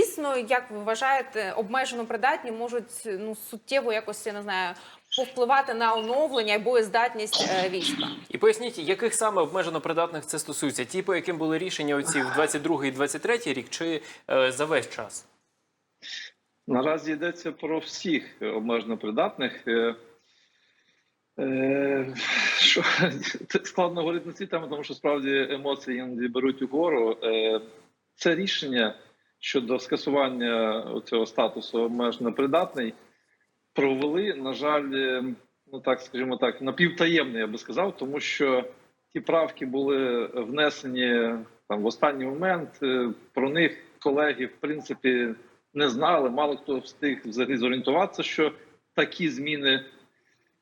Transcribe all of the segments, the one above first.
дійсно, як ви вважаєте, обмежено придатні можуть ну суттєво якось я не знаю повпливати на оновлення і боєздатність е, війська. І поясніть, яких саме обмежено придатних це стосується? Ті, по яким були рішення оці в 22 і 23 рік, чи е, за весь час? Наразі йдеться про всіх обмежено придатних. Е, е, Що складно говорити на ці теми, тому що справді емоції іноді беруть угору. Е, Це рішення щодо скасування цього статусу обмежено придатний провели, на жаль, е, ну так скажімо так, напівтаємно, я би сказав, тому що ті правки були внесені там в останній момент. е, Про них колеги, в принципі, не знали. Мало хто встиг взагалі зорієнтуватися, що такі зміни,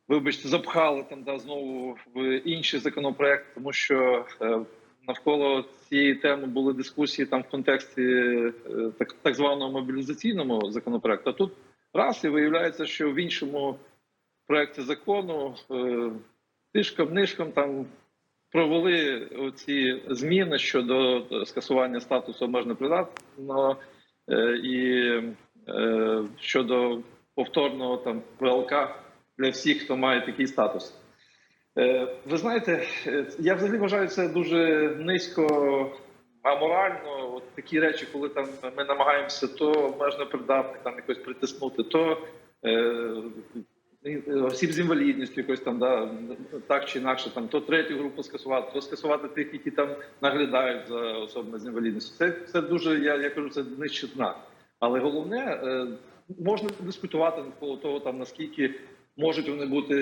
вибачте, запхали там да, знову в інший законопроект, тому що е, навколо цієї теми були дискусії там в контексті е, так, так званого мобілізаційному законопроекту. А тут раз і виявляється, що в іншому проекті закону е, тишком нишком там провели ці зміни щодо скасування статусу обмежено придатного е, і щодо повторного там ВЛК для всіх, хто має такий статус. Е, Ви знаєте, е, я взагалі вважаю це дуже низько аморально. От такі речі, коли там ми намагаємося то обмежено придатних там якось притиснути, то е, осіб з інвалідністю якось там да так чи інакше, там то третю групу скасувати, то скасувати тих, які там наглядають за особами з інвалідністю. Це це дуже я, я кажу, це нижче дна. Але головне е, можна дискутувати навколо того, там наскільки можуть вони бути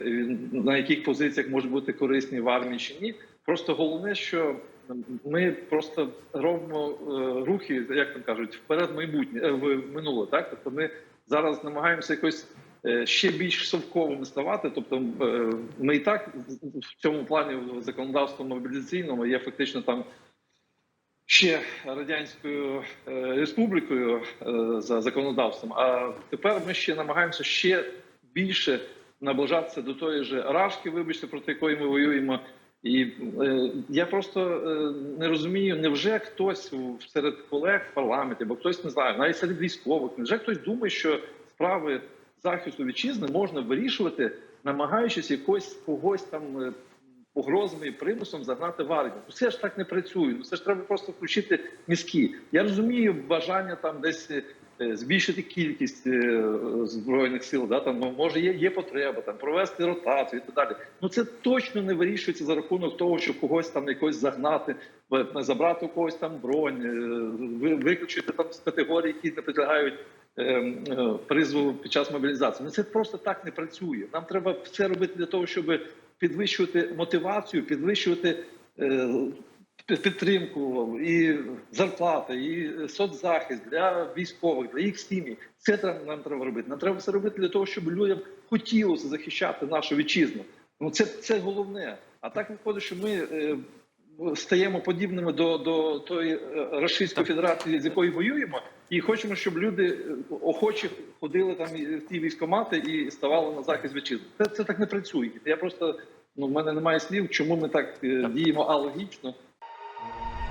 е, на яких позиціях можуть бути корисні в армії чи ні. Просто головне, що ми просто робимо е, рухи, як там кажуть, вперед майбутнє е, в минуле. Так, тобто ми зараз намагаємося якось ще більш совковими ставати. Тобто, ми і так в цьому плані в законодавстві мобілізаційному є фактично там. Ще радянською республікою за законодавством. А тепер ми ще намагаємося ще більше наближатися до тої ж рашки, вибачте, проти якої ми воюємо. І е, я просто е, не розумію, невже хтось серед колег в парламенті, або хтось не знаю, навіть серед військових, невже хтось думає, що справи захисту вітчизни можна вирішувати, намагаючись якось когось там е, погрозами і примусом загнати в армію. Ну, Це ж так не працює. Ну це ж треба просто включити мізки. Я розумію бажання там десь е, збільшити кількість е, збройних сил. Да там ну, може є, є потреба там провести ротацію і так далі. Ну це точно не вирішується за рахунок того, щоб когось там якось загнати, в- забрати у когось там бронь, е, ви- виключити там з категорії, які не підлягають. е, е, Призову під час мобілізації. Ну це просто так не працює. Нам треба все робити для того, щоб підвищувати мотивацію, підвищувати е, під- підтримку і зарплати, і соцзахист для військових, для їх сім'ї. Це треба нам треба робити. Нам треба все робити для того, щоб людям хотілося захищати нашу вітчизну. Ну це, це головне. А так виходить, що ми е, стаємо подібними до, до тої е, Російської Федерації, з якою воюємо, і хочемо, щоб люди е, охочі ходили там в ті військомати і ставали на захист вітчизни. Це, це так не працює. Я просто ну в мене немає слів, чому ми так діємо алогічно. Bye.